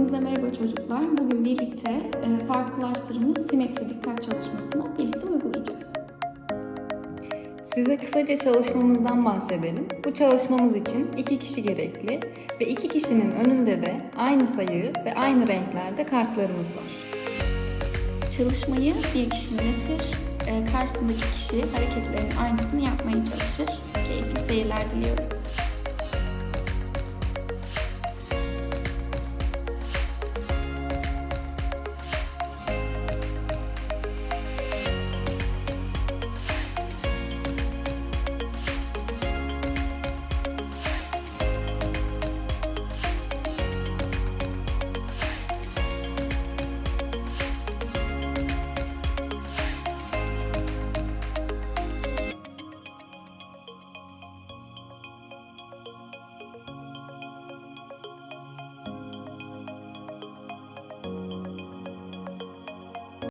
Hepinize merhaba çocuklar. Bugün birlikte e, farklılaştırılmış simetri dikkat çalışmasını birlikte uygulayacağız. Size kısaca çalışmamızdan bahsedelim. Bu çalışmamız için iki kişi gerekli ve iki kişinin önünde de aynı sayı ve aynı renklerde kartlarımız var. Çalışmayı bir kişi yönetir, e, karşısındaki kişi hareketlerin aynısını yapmaya çalışır. Keyifli seyirler diliyoruz.